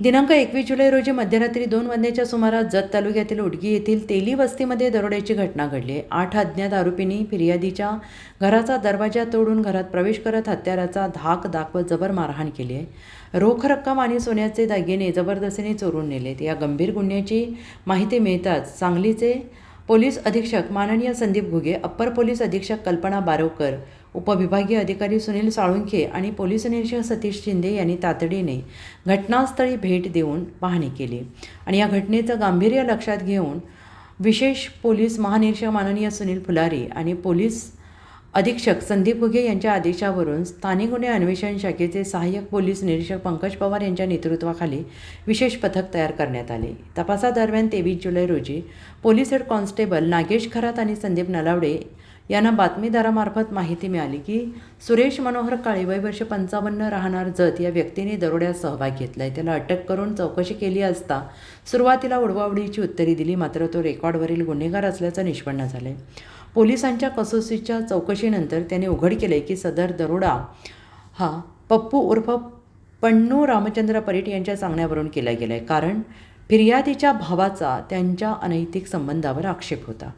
दिनांक एकवीस जुलै रोजी मध्यरात्री दोन वाजण्याच्या सुमारास जत तालुक्यातील उडगी येथील तेली वस्तीमध्ये दरोड्याची घटना घडली आहे. आठ अज्ञात आरोपींनी फिर्यादीच्या घराचा दरवाजा तोडून घरात प्रवेश करत हत्याराचा धाक दाखवत जबर मारहाण केली आहे रोख रक्कम आणि सोन्याचे दागिने जबरदस्तीने चोरून नेलेत या गंभीर गुन्ह्याची माहिती मिळताच सांगलीचे पोलीस अधीक्षक माननीय संदीप घुगे अप्पर पोलीस अधीक्षक कल्पना बारोकर उपविभागीय अधिकारी सुनील साळुंखे आणि पोलीस निरीक्षक सतीश शिंदे यांनी तातडीने घटनास्थळी भेट देऊन पाहणी केली. आणि या घटनेचं गांभीर्य लक्षात घेऊन विशेष पोलीस महानिरीक्षक माननीय सुनील फुलारी आणि पोलीस अधीक्षक संदीप घुगे यांच्या आदेशावरून स्थानिक गुन्हे अन्वेषण शाखेचे सहाय्यक पोलीस निरीक्षक पंकज पवार यांच्या नेतृत्वाखाली विशेष पथक तयार करण्यात आले. तपासादरम्यान तेवीस जुलै रोजी police head constable Nagesh Kharat आणि संदीप नलावडे यांना बातमीदारामार्फत माहिती मिळाली की सुरेश मनोहर काळे वय वर्ष पंचावन्न राहणार जत या व्यक्तीने दरोड्यात सहभाग घेतला आहे त्याला अटक करून चौकशी केली असता सुरुवातीला उडवाउडीची उत्तरे दिली मात्र तो रेकॉर्डवरील गुन्हेगार असल्याचं निष्पन्न झालं आहे पोलिसांच्या कसोशीच्या चौकशीनंतर त्याने उघड केले की सदर दरोडा हा पप्पू उर्फ पण्णू रामचंद्र परीट यांच्या सांगण्यावरून केला गेला आहे कारण फिर्यादीच्या भावाचा त्यांच्या अनैतिक संबंधावर आक्षेप होता.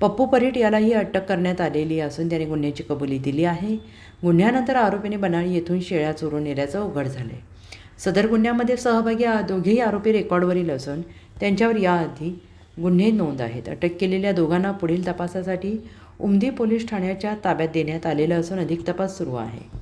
पप्पू परीट यालाही अटक करण्यात आलेली असून त्याने गुन्ह्याची कबुली दिली आहे. गुन्ह्यानंतर आरोपीने बनाळी येथून शेळ्या चोरून नेल्याचं उघड झालं आहे सदर गुन्ह्यामध्ये सहभागी दोघेही आरोपी रेकॉर्डवरील असून त्यांच्यावर याआधी गुन्हे नोंद आहेत. अटक केलेल्या दोघांना पुढील तपासासाठी उमदी पोलीस ठाण्याच्या ताब्यात देण्यात आलेलं असून अधिक तपास सुरू आहे.